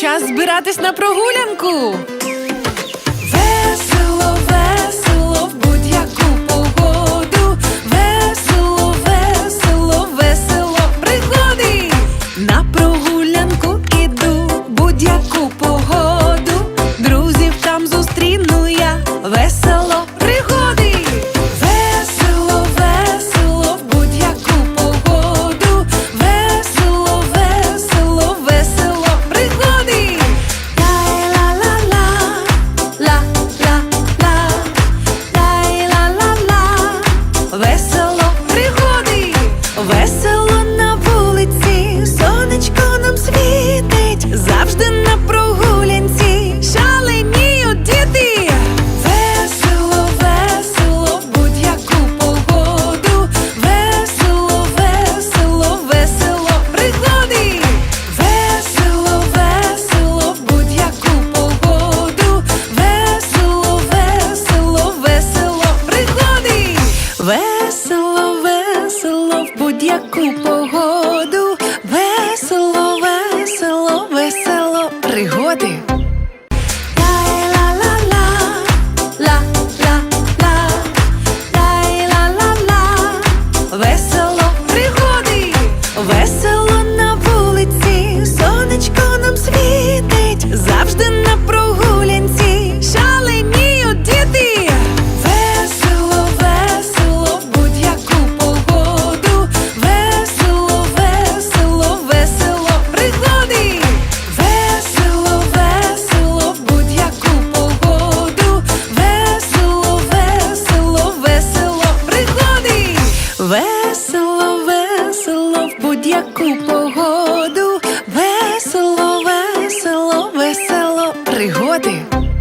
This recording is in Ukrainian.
час збиратись на прогулянку. Весело, весело в будь-яку погоду. Весело, весело, весело пригоди. На прогулянку іду будь-яку погоду. Друзів там зустріну я. Весело завжди на прогулянці, шаленіють діти. Весело, весело в будь-яку погоду. Весело, весело, весело пригоди. Весело, весело в будь-яку погоду. Весело, весело, весело пригоди. Весело, весело в будь-яку погоду. знаю.